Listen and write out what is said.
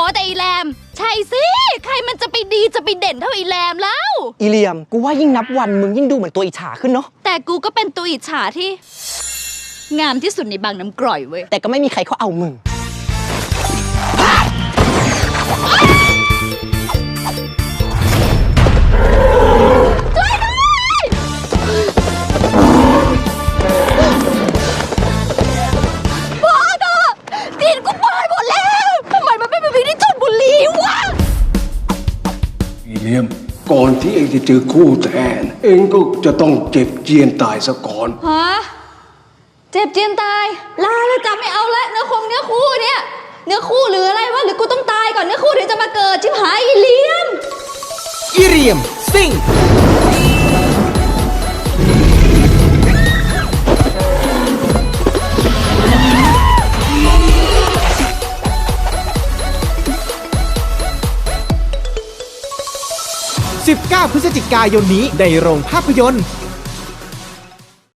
อ๋อแต่อีแรม ใช่สิ ใครมันจะไปดีจะไปเด่นเท่าอีแรมแล้ว อีเหลียม กูว่ายิ่งนับวันมึงยิ่งดูเหมือนตัวอิจฉาขึ้นเนาะ แต่กูก็เป็นตัวอิจฉาที่ งามที่สุดในบางน้ำกร่อยเว้ย แต่ก็ไม่มีใครเขาเอามึง ก่อนที่เองจะเจอคู่แทน เองก็จะต้องเจ็บเจียนตายซะก่อน ฮะเจ็บเจียนตาย ลาแล้วจำไม่เอาละเนื้อคงเนื้อคู่เนี่ย เนื้อคู่หรืออะไรวะหรือกูต้องตายก่อนเนื้อคู่ถึงจะมาเกิดชิบหายอีเลียมอีเรียมซิ่ง 19 พฤศจิกายนนี้ในโรงภาพยนตร์